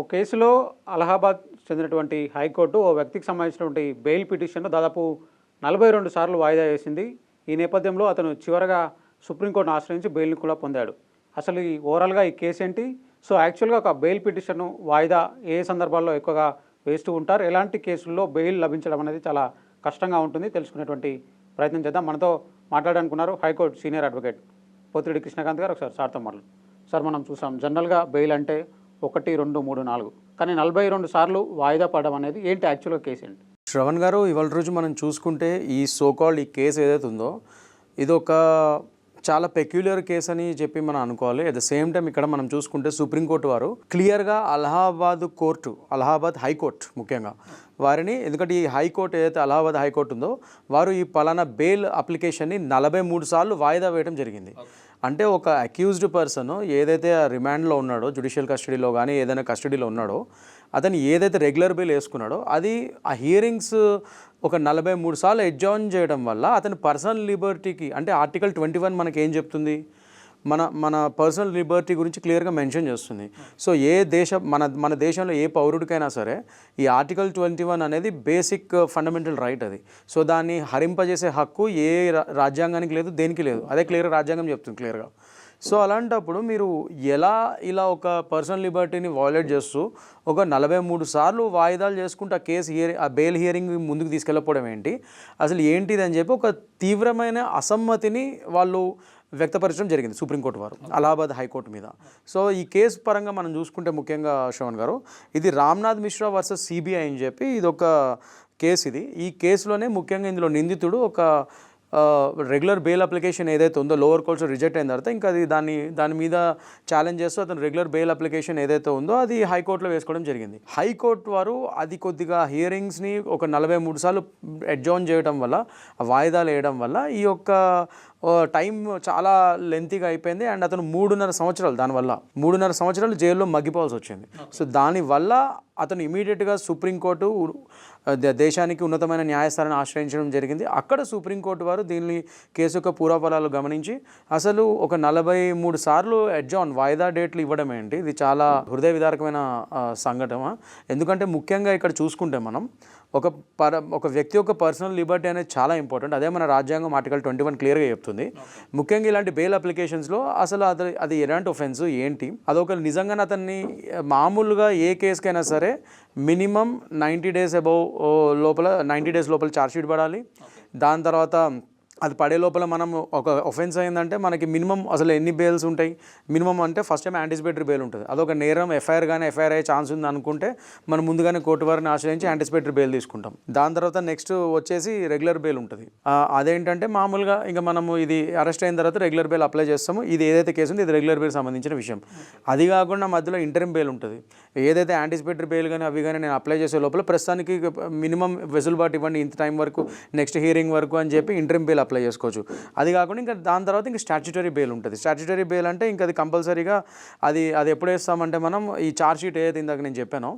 ఒక కేసులో అలహాబాద్ చెందినటువంటి హైకోర్టు ఓ వ్యక్తికి సంబంధించినటువంటి బెయిల్ పిటిషన్ను దాదాపు నలభై రెండు సార్లు వాయిదా వేసింది. ఈ నేపథ్యంలో అతను చివరగా సుప్రీంకోర్టును ఆశ్రయించి బెయిల్ని కూడా పొందాడు. అసలు ఈ ఓవరాల్గా ఈ కేసు ఏంటి సో యాక్చువల్గా ఒక బెయిల్ పిటిషన్ను వాయిదా ఏ సందర్భాల్లో ఎక్కువగా వేస్తూ ఉంటారు? ఎలాంటి కేసుల్లో బెయిల్ లభించడం అనేది చాలా కష్టంగా ఉంటుంది? తెలుసుకునేటువంటి ప్రయత్నం చేద్దాం. మనతో మాట్లాడాలనుకున్నారు high court senior advocate Pothireddy Krishnakanth గారు. ఒకసారి సార్తో మాట్లాడు. సార్ మనం చూసాం జనరల్గా బెయిల్ అంటే ఒకటి రెండు మూడు నాలుగు. కానీ నలభై రెండు సార్లు వాయిదా పడడం అనేది ఏంటి యాక్చువల్గా కేసు ఏంటి? శ్రవణ్ గారు ఇవాళ రోజు మనం చూసుకుంటే ఈ సోకాల్డ్ ఈ కేసు ఏదైతే ఉందో ఇది ఒక చాలా పెక్యులర్ కేసు అని చెప్పి మనం అనుకోవాలి. అట్ ద సేమ్ టైం ఇక్కడ మనం చూసుకుంటే సుప్రీంకోర్టు వారు క్లియర్గా అలహాబాద్ కోర్టు అలహాబాద్ హైకోర్టు ముఖ్యంగా వారిని ఎందుకంటే ఈ హైకోర్టు ఏదైతే అలహాబాద్ హైకోర్టు ఉందో వారు ఈ పలానా బెయిల్ అప్లికేషన్ని నలభై మూడు సార్లు వాయిదా వేయడం జరిగింది. అంటే ఒక అక్యూజ్డ్ పర్సన్ ఏదైతే ఆ రిమాండ్లో ఉన్నాడో జుడిషియల్ కస్టడీలో కానీ ఏదైనా కస్టడీలో ఉన్నాడో అతను ఏదైతే రెగ్యులర్ బిల్ వేసుకున్నాడో అది ఆ హియరింగ్స్ ఒక నలభై మూడు సార్లు ఎడ్జాయిన్ చేయడం వల్ల అతని పర్సనల్ లిబర్టీకి అంటే ఆర్టికల్ ట్వంటీ వన్ మనకి ఏం చెప్తుంది? మన మన పర్సనల్ లిబర్టీ గురించి క్లియర్గా మెన్షన్ చేస్తుంది. సో ఏ దేశ మన మన దేశంలో ఏ పౌరుడికైనా సరే ఈ ఆర్టికల్ ట్వంటీ వన్ అనేది బేసిక్ ఫండమెంటల్ రైట్ అది. సో దాన్ని హరింపజేసే హక్కు ఏ రాజ్యాంగానికి లేదు దేనికి లేదు. అదే క్లియర్గా రాజ్యాంగం చెప్తుంది క్లియర్గా సో అలాంటప్పుడు మీరు ఎలా ఇలా ఒక పర్సనల్ లిబర్టీని వాయిలేట్ చేస్తూ ఒక నలభై మూడు సార్లు వాయిదాలు చేసుకుంటూ ఆ కేసు హియరింగ్ ఆ బెయిల్ హియరింగ్ ముందుకు తీసుకెళ్ళకపోవడం ఏంటి? అసలు ఏంటిది అని చెప్పి ఒక తీవ్రమైన అసమ్మతిని వాళ్ళు వ్యక్తపరచడం జరిగింది సుప్రీంకోర్టు వారు అలహాబాద్ హైకోర్టు మీద. సో ఈ కేసు పరంగా మనం చూసుకుంటే ముఖ్యంగా శ్రవణ్ గారు ఇది రామ్నాథ్ మిశ్రా వర్సెస్ సిబిఐ అని చెప్పి ఇది ఒక కేసు ఇది. ఈ కేసులోనే ముఖ్యంగా ఇందులో నిందితుడు ఒక రెగ్యులర్ బెయిల్ అప్లికేషన్ ఏదైతే ఉందో లోవర్ కోర్ట్స్ రిజెక్ట్ అయిన తర్వాత ఇంకా అది దాన్ని దాని మీద ఛాలెంజ్ చేస్తూ అతను రెగ్యులర్ బెయిల్ అప్లికేషన్ ఏదైతే ఉందో అది హైకోర్టులో వేసుకోవడం జరిగింది. హైకోర్టు వారు అది కొద్దిగా హియరింగ్స్ని ఒక నలభై మూడు సార్లు అడ్జాయిన్ చేయడం వల్ల వాయిదాలు వేయడం వల్ల ఈ యొక్క టైం చాలా లెంతీగా అయిపోయింది. అండ్ అతను మూడున్నర సంవత్సరాలు దానివల్ల మూడున్నర సంవత్సరాలు జైల్లో మగ్గిపోవాల్సి వచ్చింది. సో దానివల్ల అతను ఇమీడియట్గా సుప్రీంకోర్టు దేశానికి ఉన్నతమైన న్యాయస్థానాన్ని ఆశ్రయించడం జరిగింది. అక్కడ సుప్రీంకోర్టు వారు దీన్ని కేసు యొక్క పూర్వఫలాలు గమనించి అసలు ఒక నలభై మూడు సార్లు అడ్జాన్ వాయిదా డేట్లు ఇవ్వడం ఏంటి? ఇది చాలా హృదయ విదారకమైన సంఘటన. ఎందుకంటే ముఖ్యంగా ఇక్కడ చూసుకుంటే మనం ఒక పర ఒక వ్యక్తి యొక్క పర్సనల్ లిబర్టీ అనేది చాలా ఇంపార్టెంట్ అదే మన రాజ్యాంగం ఆర్టికల్ ట్వంటీ వన్ క్లియర్గా చెప్తుంది. ముఖ్యంగా ఇలాంటి బెయిల్ అప్లికేషన్స్లో అసలు అది అది ఎలాంటి ఒఫెన్స్ ఏంటి? అదొక నిజంగానే అతన్ని మామూలుగా ఏ కేసుకైనా సరే మినిమం నైంటీ డేస్ అబౌవ్ లోపల నైంటీ డేస్ లోపల ఛార్జ్షీట్ పడాలి. దాని తర్వాత అది పడే లోపల మనం ఒక ఒఫెన్స్ అయిందంటే మనకి మినిమం అసలు ఎన్ని బెయిల్స్ ఉంటాయి? మినిమం అంటే ఫస్ట్ టైం యాంటిసిపేటరీ బెయిల్ ఉంటుంది. అదొక నేరం ఎఫ్ఐఆర్ కానీ ఎఫ్ఐఆర్ అయ్యే ఛాన్స్ ఉంది అనుకుంటే మనం ముందుగానే కోర్టు వారిని ఆశ్రయించి యాంటిసిపేటరీ బెయిల్ తీసుకుంటాం. దాని తర్వాత నెక్స్ట్ వచ్చేసి రెగ్యులర్ బెయిల్ ఉంటుంది. అదేంటంటే మామూలుగా ఇంకా మనము ఇది అరెస్ట్ అయిన తర్వాత రెగ్యులర్ బెయిల్ అప్లై చేస్తాము. ఇది ఏదైతే కేసు ఉంది ఇది రెగ్యులర్ బెయిల్ సంబంధించిన విషయం. అది కాకుండా మధ్యలో ఇంటర్మ్ బెయిల్ ఉంటుంది. ఏదైతే యాంటిసిపేటరీ బెయిల్ కానీ అవి కానీ నేను అప్లై చేసే లోపల ప్రస్తుతానికి మినిమం వెసులుబాటు ఇవ్వండి ఇంత టైం వరకు నెక్స్ట్ హియరింగ్ వరకు అని చెప్పి ఇంటర్మ్ బెయిల్ అప్లై చేసుకోవచ్చు. అది కాకుండా ఇంకా దాని తర్వాత ఇంకా స్టాచ్యుటరీ బెయిల్ ఉంటుంది. స్టాచ్యుటరీ బెయిల్ అంటే ఇంకా అది కంపల్సరీగా అది అది ఎప్పుడు వేస్తామంటే మనం ఈ ఛార్జ్ షీట్ ఏదైతే ఇందాక నేను చెప్పానో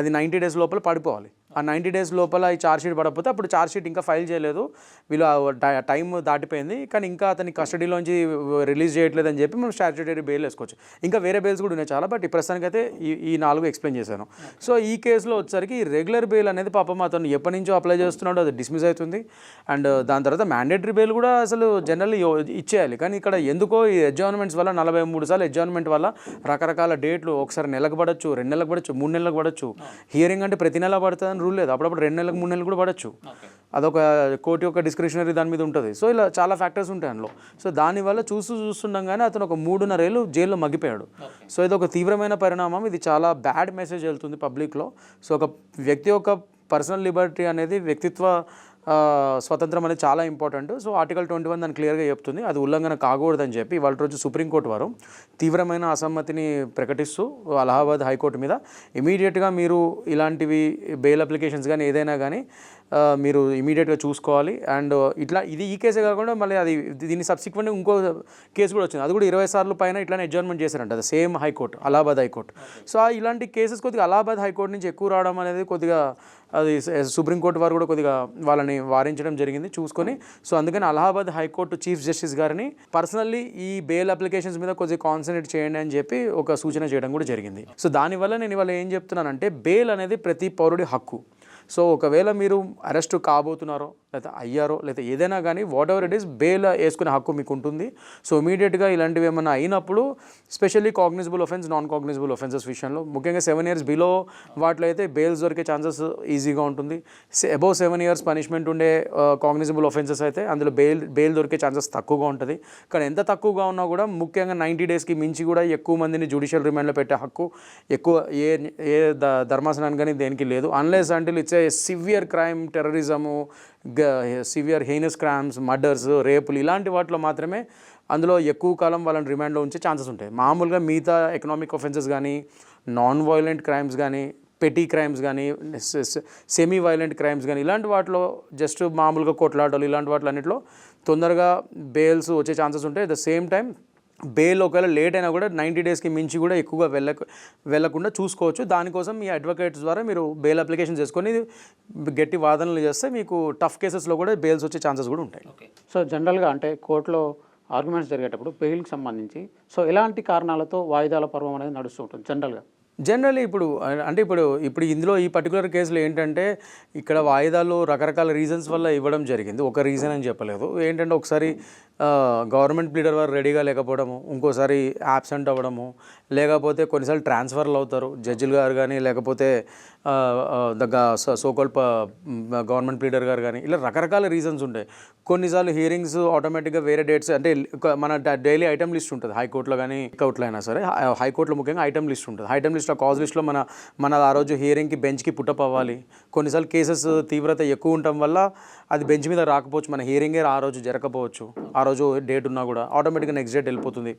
అది నైంటీ డేస్ లోపల పడిపోవాలి. ఆ నైంటీ డేస్ లోపల ఈ ఛార్జ్ షీట్ పడకపోతే అప్పుడు ఛార్జ్ షీట్ ఇంకా ఫైల్ చేయలేదు. వీళ్ళు ట- దాటిపోయింది. కానీ ఇంకా అతని కస్టడీలోంచి రిలీజ్ చేయట్లేదు అని చెప్పి మనం స్టాచ్యుటరీ బెయిల్ వేసుకోవచ్చు. ఇంకా వేరే బెయిల్స్ కూడా ఉన్నాయి చాలా బట్ ఈ ప్రస్తుతానికి అయితే ఈ ఈ నాలుగు ఎక్స్ప్లెయిన్ చేశాను. సో ఈ కేసులో వచ్చేసరికి ఈ రెగ్యులర్ బెయిల్ అనేది పాపం అతను ఎప్పటి నుంచో అప్లై చేస్తున్నాడో అది డిస్మిస్ అవుతుంది. అండ్ దాని తర్వాత మ్యాండేటరీ బెయిల్ కూడా అసలు జనరల్లీ ఇచ్చేయాలి. కానీ ఇక్కడ ఎందుకో ఈ అడ్జాయిన్మెంట్స్ వల్ల నలభై మూడు సార్లు అడ్జాయిన్మెంట్ వల్ల రకరకాల డేట్లు ఒకసారి నెలకు పడచ్చు రెండు నెలలకు పడచ్చు మూడు నెలలకు పడచ్చు. హియరింగ్ అంటే ప్రతి నెల పడుతుందని రూల్ లేదు. అప్పుడప్పుడు రెండు నెలలకు మూడు నెలలు కూడా పడచ్చు. అదొక కోర్టు యొక్క డిస్క్రిషనరీ దాని మీద ఉంటుంది. సో ఇలా చాలా ఫ్యాక్టర్స్ ఉంటాయి అందులో. సో దానివల్ల చూస్తూ చూస్తుండగానే అతను ఒక మూడున్నర ఏళ్ళు జైల్లో మగ్గిపోయాడు. సో ఇది ఒక తీవ్రమైన పరిణామం. ఇది చాలా బ్యాడ్ మెసేజ్ వెళ్తుంది పబ్లిక్లో సో ఒక వ్యక్తి యొక్క పర్సనల్ లిబర్టీ అనేది వ్యక్తిత్వ స్వతంత్రం అనేది చాలా important. So article twenty one దాన్ని క్లియర్గా చెప్తుంది. అది ఉల్లంఘన కాకూడదని చెప్పి వాళ్ళ రోజు సుప్రీంకోర్టు వారు తీవ్రమైన అసమ్మతిని ప్రకటిస్తూ అలహాబాద్ హైకోర్టు మీద ఇమీడియట్గా మీరు ఇలాంటివి బెయిల్ అప్లికేషన్స్ కానీ ఏదైనా కానీ మీరు ఇమీడియట్గా చూసుకోవాలి. అండ్ ఇట్లా ఇది ఈ కేసే కాకుండా మళ్ళీ అది దీని సబ్సిక్వెంట్ ఇంకో కేసు కూడా వచ్చింది. అది కూడా ఇరవై సార్లు పైన ఇట్లానే అడ్జర్న్మెంట్ చేశారంట. అది same high court Allahabad high court so ఆ ఇలాంటి కేసెస్ కొద్దిగా అలహాబాద్ హైకోర్టు నుంచి ఎక్కువ రావడం అనేది కొద్దిగా అది సుప్రీంకోర్టు వారు కూడా కొద్దిగా వాళ్ళని వారించడం జరిగింది చూసుకొని. సో అందుకని Allahabad high court chief justice గారిని పర్సనల్లీ ఈ బెయిల్ అప్లికేషన్స్ మీద కొద్దిగా కాన్సన్ట్రేట్ చేయండి అని చెప్పి ఒక సూచన చేయడం కూడా జరిగింది. సో దానివల్ల నేను ఇవాళ ఏం చెప్తున్నానంటే బెయిల్ అనేది ప్రతి పౌరుడి హక్కు. సో ఒకవేళ మీరు అరెస్ట్ కాబోతున్నారో లేదా అయ్యారో లేదా ఏదైనా కానీ whatever it is bail వేసుకునే హక్కు మీకు ఉంటుంది సో ఇమీడియట్గా ఇలాంటివి ఏమైనా అయినప్పుడు specially cognizable offence non cognizable offences విషయంలో ముఖ్యంగా సెవెన్ ఇయర్స్ బిలో వాటిలో అయితే బెయిల్స్ దొరికే ఛాన్సెస్ ఈజీగా ఉంటుంది. అబౌవ్ సెవెన్ ఇయర్స్ పనిష్మెంట్ ఉండే uh, కాగ్నిజిబుల్ ఒఫెన్సెస్ అయితే అందులో బెయిల్ బెయిల్ దొరికే ఛాన్సెస్ తక్కువగా ఉంటుంది. కానీ ఎంత తక్కువగా ఉన్నా కూడా ముఖ్యంగా నైంటీ డేస్కి మించి కూడా ఎక్కువ మందిని జ్యుడిషియల్ రిమాండ్లో పెట్టే హక్కు ఎక్కువ ఏ ఏ ద ధర్మాసనానికి కానీ దేనికి లేదు. అన్లెస్ అంటే it's a severe crime terrorism severe heinous crimes murders రేపులు ఇలాంటి వాటిలో మాత్రమే అందులో ఎక్కువ కాలం వాళ్ళని రిమాండ్లో ఉంచే ఛాన్సెస్ ఉంటాయి. మామూలుగా మిగతా ఎకనామిక్ ఒఫెన్సెస్ కానీ నాన్ వైలెంట్ క్రైమ్స్ కానీ పెటీ క్రైమ్స్ కానీ సెమీ వైలెంట్ క్రైమ్స్ కానీ ఇలాంటి వాటిలో జస్ట్ మామూలుగా కొట్లాటలు ఇలాంటి వాటిలో అన్నింటిలో తొందరగా బెయిల్స్ వచ్చే ఛాన్సెస్ ఉంటాయి. At the same time bail ఒకవేళ లేట్ అయినా కూడా నైంటీ డేస్కి మించి కూడా ఎక్కువగా వెళ్ళక వెళ్ళకుండా చూసుకోవచ్చు. దానికోసం మీ అడ్వకేట్స్ ద్వారా మీరు బెయిల్ అప్లికేషన్ చేసుకొని గట్టి వాదనలు చేస్తే మీకు టఫ్ కేసెస్లో కూడా బెయిల్స్ వచ్చే ఛాన్సెస్ కూడా ఉంటాయి. ఓకే సో జనరల్గా అంటే కోర్టులో ఆర్గ్యుమెంట్స్ జరిగేటప్పుడు బెయిల్కి సంబంధించి సో ఎలాంటి కారణాలతో వాయిదాల పర్వం అనేది నడుస్తూ ఉంటుంది? జనరల్గా జనరల్లీ ఇప్పుడు అంటే ఇప్పుడు ఇప్పుడు ఇందులో ఈ పర్టికులర్ కేసులో ఏంటంటే ఇక్కడ వాయిదాలు రకరకాల రీజన్స్ వల్ల ఇవ్వడం జరిగింది. ఒక రీజన్ అని చెప్పలేదు. ఏంటంటే ఒకసారి గవర్నమెంట్ ప్లీడర్ వారు రెడీగా లేకపోవడము ఇంకోసారి యాబ్సెంట్ అవ్వడము లేకపోతే కొన్నిసార్లు ట్రాన్స్ఫర్లు అవుతారు జడ్జిలు గారు కానీ లేకపోతే దగ్గ సోకోల్ గవర్నమెంట్ ప్లీడర్ గారు కానీ ఇలా రకరకాల రీజన్స్ ఉంటాయి. కొన్నిసార్లు హియరింగ్స్ ఆటోమేటిక్గా వేరే డేట్స్ అంటే మన డైలీ ఐటమ్ లిస్ట్ ఉంటుంది హైకోర్టులో కానీ అవుట్లో అయినా సరే హైకోర్టులో ముఖ్యంగా ఐటమ్ లిస్ట్ ఉంటుంది. ఐటమ్ లిస్ట్లో కాజ్ లిస్ట్లో మన మన ఆ రోజు హియరింగ్కి బెంచ్కి పుట్టప్ అవ్వాలి. కొన్నిసార్లు కేసెస్ తీవ్రత ఎక్కువ ఉండటం వల్ల అది బెంచ్ మీద రాకపోవచ్చు మన హీరింగే ఆ రోజు జరగకపోవచ్చు. ఆ రోజు డేట్ ఉన్నా కూడా ఆటోమేటిక్గా నెక్స్ట్ డేట్ వెళ్ళిపోతుంది.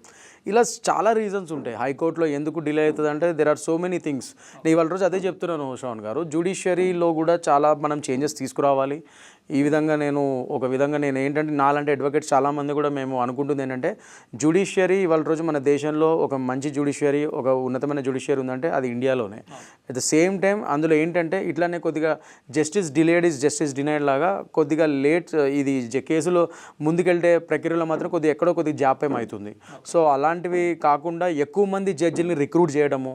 ఇలా చాలా రీజన్స్ ఉంటాయి. హైకోర్టులో ఎందుకు డిలే అవుతుంది అంటే there are so many things నేను ఇవాళ రోజు అదే చెప్తున్నాను శ్రవణ్ గారు. జ్యుడిషియరీలో కూడా చాలా మనం చేంజెస్ తీసుకురావాలి. ఈ విధంగా నేను ఒక విధంగా నేను ఏంటంటే నాలంటే అడ్వకేట్స్ చాలామంది కూడా మేము అనుకుంటుంది ఏంటంటే జ్యుడిషియరీ ఇవాళ రోజు మన దేశంలో ఒక మంచి జ్యుడిషియరీ ఒక ఉన్నతమైన జ్యుడిషియరీ ఉందంటే అది ఇండియాలోనే. అట్ ద సేమ్ టైం అందులో ఏంటంటే ఇట్లానే కొద్దిగా justice delayed is justice denied లాగా కొద్దిగా లేట్ ఇది కేసులో ముందుకెళ్తే ప్రక్రియలో మాత్రం కొద్దిగా ఎక్కడో కొద్దిగా జాప్యం అవుతుంది. సో అలాంటివి కాకుండా ఎక్కువ మంది జడ్జిల్ని రిక్రూట్ చేయడము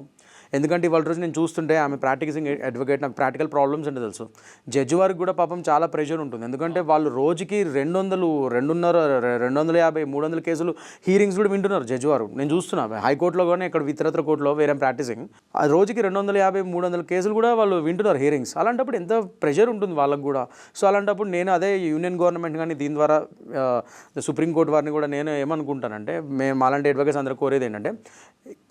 ఎందుకంటే ఇవాళ రోజు నేను చూస్తుంటే ఆమె ప్రాక్టీసింగ్ అడ్వకేట్ నాకు ప్రాక్టికల్ ప్రాబ్లమ్స్ అంటే తెలుసు. జడ్జి వారికి కూడా పాపం చాలా ప్రెషర్ ఉంటుంది. ఎందుకంటే వాళ్ళు రోజుకి రెండు వందలు రెండున్నర రెండు వందల యాభై మూడు వందల కేసులు హీరింగ్స్ కూడా వింటున్నారు జడ్జి వారు. నేను చూస్తున్నా. హైకోర్టులో కానీ ఇక్కడ ఇతరత్ర కోర్టులో వేరే ప్రాక్టీసింగ్ రోజుకి రెండు వందల యాభై మూడు వందల కేసులు కూడా వాళ్ళు వింటున్నారు హీరింగ్స్ అలాంటప్పుడు ఎంత ప్రెషర్ ఉంటుంది వాళ్ళకు కూడా. సో అలాంటప్పుడు నేను అదే యూనియన్ గవర్నమెంట్ కానీ దీని ద్వారా సుప్రీంకోర్టు వారిని కూడా నేను ఏమనుకుంటానంటే మేము అలాంటి అడ్వకేట్స్ అందరూ కోరేది ఏంటంటే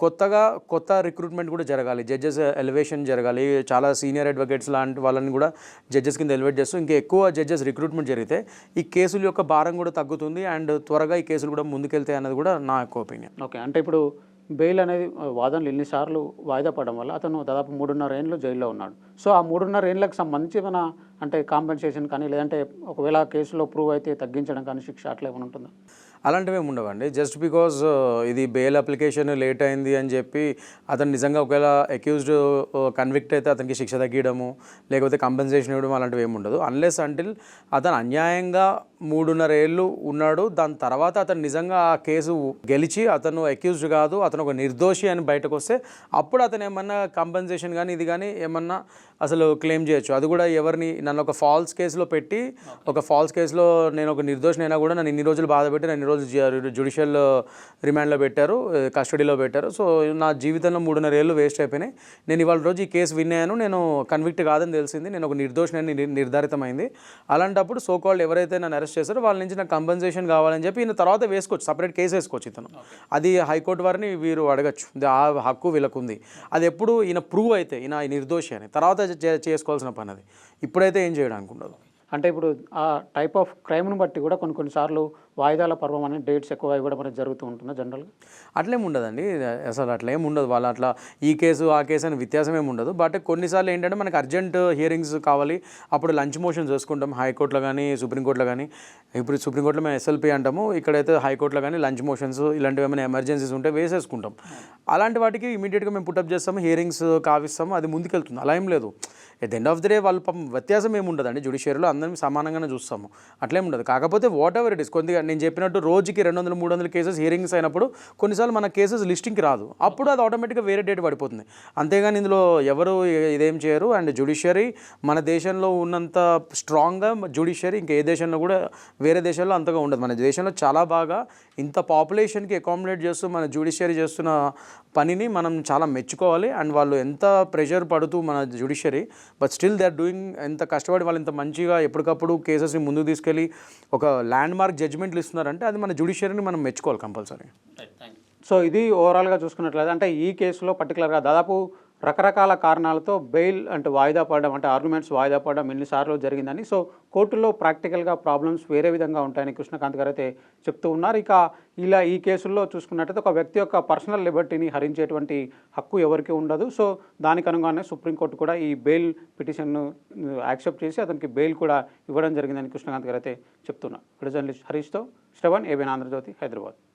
కొత్తగా కొత్త రిక్రూట్మెంట్ కూడా జరగాలి జడ్జెస్ ఎలివేషన్ జరగాలి. చాలా సీనియర్ అడ్వకేట్స్ లాంటి వాళ్ళని కూడా జడ్జెస్ కింద ఎలివేట్ చేస్తూ ఇంకా ఎక్కువ జడ్జెస్ రిక్రూట్మెంట్ జరిగితే ఈ కేసుల యొక్క భారం కూడా తగ్గుతుంది అండ్ త్వరగా ఈ కేసులు కూడా ముందుకెళ్తాయి అన్నది కూడా నా యొక్క ఒపీనియన్ ఓకే అంటే ఇప్పుడు బెయిల్ అనేది వాదనలు ఎన్నిసార్లు వాయిదా పడడం వల్ల అతను దాదాపు మూడున్నర ఏళ్ళు జైల్లో ఉన్నాడు. సో ఆ మూడున్నర ఏళ్ళకి సంబంధించి మన అంటే కాంపెన్సేషన్ కానీ లేదంటే ఒకవేళ కేసులో ప్రూవ్ అయితే తగ్గించడం కానీ శిక్ష అట్లా ఏమైనా ఉంటుందా? అలాంటివి ఏమి ఉండవండి జస్ట్ బికాజ్ uh, ఇది బెయిల్ అప్లికేషన్ లేట్ అయింది అని చెప్పి అతను నిజంగా ఒకవేళ అక్యూజ్డ్ కన్విక్ట్ uh, అయితే అతనికి శిక్ష తగ్గియడము లేకపోతే కంపెన్సేషన్ ఇవ్వడం అలాంటివి ఏమి ఉండదు. అన్లెస్ అంటిల్ అతను అన్యాయంగా మూడున్నర ఏళ్ళు ఉన్నాడు. దాని తర్వాత అతను నిజంగా ఆ కేసు గెలిచి అతను అక్యూజ్డ్ కాదు అతను ఒక నిర్దోషి అని బయటకు వస్తే అప్పుడు అతను ఏమన్నా కంపెన్సేషన్ కానీ ఇది కానీ ఏమన్నా అసలు క్లెయిమ్ చేయొచ్చు. అది కూడా ఎవరిని నన్ను ఒక ఫాల్స్ కేసులో పెట్టి ఒక ఫాల్స్ కేసులో నేను ఒక నిర్దోషినైనా కూడా నన్ను ఇన్ని రోజులు బాధ పెట్టి నన్ను ఇన్ని రోజులు జుడిషియల్ రిమాండ్లో పెట్టారు కస్టడీలో పెట్టారు. సో నా జీవితంలో మూడున్నర ఏళ్ళు వేస్ట్ అయిపోయినాయి. నేను ఇవాళ రోజు ఈ కేసు విన్ అయ్యాను. నేను కన్విక్ట్ కాదని తెలిసింది. నేను ఒక నిర్దోషిని నిర్ధారితమైంది. అలాంటప్పుడు సోకాల్డ్ ఎవరైతే నన్ను అరెస్ట్ చేశారో. వాళ్ళ నుంచి నాకు కంపెన్సేషన్ కావాలని చెప్పి ఈయన తర్వాత వేసుకోవచ్చు. సపరేట్ కేసు వేసుకోవచ్చు ఇతను. అది హైకోర్టు వారిని వీరు అడగచ్చు. ఆ హక్కు వీళ్ళకుంది. అది ఎప్పుడు ఈయన ప్రూవ్ అయితే ఈయన నిర్దోషి అని. తర్వాత చేసుకోవాల్సిన పని అది. ఇప్పుడైతే ఏం చేయడానికి ఉండదు. అంటే ఇప్పుడు ఆ టైప్ ఆఫ్ క్రైమ్ను బట్టి కూడా కొన్ని కొన్నిసార్లు వాయిదాల పర్వం అనే డేట్స్ ఎక్కువ ఇవ్వడం అనేది జరుగుతూ ఉంటుందా జనరల్గా అట్లేం ఉండదండి. అసలు అట్లేం ఉండదు. వాళ్ళు అట్లా ఈ కేసు ఆ కేసు అని వ్యత్యాసం ఏమి ఉండదు. బట్ కొన్నిసార్లు ఏంటంటే మనకి అర్జెంట్ హియరింగ్స్ కావాలి. అప్పుడు లంచ్ మోషన్ చేసుకుంటాం హైకోర్టులో కానీ సుప్రీంకోర్టులో కానీ ఇప్పుడు సుప్రీంకోర్టులో మేము ఎస్ఎల్పి అంటాము. ఇక్కడైతే హైకోర్టులో కానీ లంచ్ మోషన్స్ ఇలాంటివి ఏమైనా ఎమర్జెన్సీస్ ఉంటే వేసేసుకుంటాం. అలాంటి వాటికి ఇమీడియట్గా మేము పుట్టప్ చేస్తాము. హియరింగ్స్ కావిస్తాము. అది ముందుకెళ్తుంది. అలా ఏం లేదు. At end of the day వాళ్ళు పాపం వ్యత్యాసం ఏముండదండి. జుడిషియరీలో అందరం సమానంగానే చూస్తాము. అట్లేం ఉండదు. కాకపోతే వాట్ ఎవర్ ఇట్ ఇస్ కొద్దిగా నేను చెప్పినట్టు రోజుకి రెండు వందలు మూడు వందల కేసెస్ హియరింగ్స్ అయినప్పుడు కొన్నిసార్లు మన కేసెస్ లిస్టింగ్కి రాదు. అప్పుడు అది ఆటోమేటిక్గా వేరే డేట్ పడిపోతుంది. అంతేగాని ఇందులో ఎవరు ఇదేం చేయరు. అండ్ జుడిషియరీ మన దేశంలో ఉన్నంత స్ట్రాంగ్గా జుడిషియరీ ఇంకా ఏ దేశంలో కూడా వేరే దేశాల్లో అంతగా ఉండదు. మన దేశంలో చాలా బాగా ఇంత పాపులేషన్కి అకామిడేట్ చేస్తూ మన జుడిషియరీ చేస్తున్న పనిని మనం చాలా మెచ్చుకోవాలి. అండ్ వాళ్ళు ఎంత ప్రెషర్ పడుతూ మన judiciary but still they are doing ఎంత కష్టపడి వాళ్ళు ఇంత మంచిగా ఎప్పటికప్పుడు కేసెస్ని ముందుకు తీసుకెళ్ళి ఒక ల్యాండ్ మార్క్ జడ్జ్మెంట్లు ఇస్తున్నారంటే అది మన జుడిషియరీని మనం మెచ్చుకోవాలి కంపల్సరీ సో ఇది ఓవరాల్గా చూసుకున్నట్లయితే అంటే ఈ కేసులో పర్టికులర్గా దాదాపు రకరకాల కారణాలతో బెయిల్ అంటే వాయిదా పడడం అంటే ఆర్గ్యుమెంట్స్ వాయిదా పడడం ఎన్నిసార్లు జరిగిందని. సో కోర్టులో ప్రాక్టికల్గా ప్రాబ్లమ్స్ వేరే విధంగా ఉంటాయని కృష్ణకాంత్ గారు అయితే చెప్తూ ఉన్నారు. ఇక ఇలా ఈ కేసుల్లో చూసుకున్నట్టయితే ఒక వ్యక్తి యొక్క పర్సనల్ లిబర్టీని హరించేటువంటి హక్కు ఎవరికి ఉండదు. సో దానికి అనుగానే సుప్రీంకోర్టు కూడా ఈ బెయిల్ పిటిషన్ను యాక్సెప్ట్ చేసి అతనికి బెయిల్ కూడా ఇవ్వడం జరిగిందని కృష్ణకాంత్ గారు అయితే చెప్తున్నారు. జర్నలిస్ట్ హరీష్తో శ్రవణ్ ఏబిఎన్ ఆంధ్రజ్యోతి హైదరాబాద్.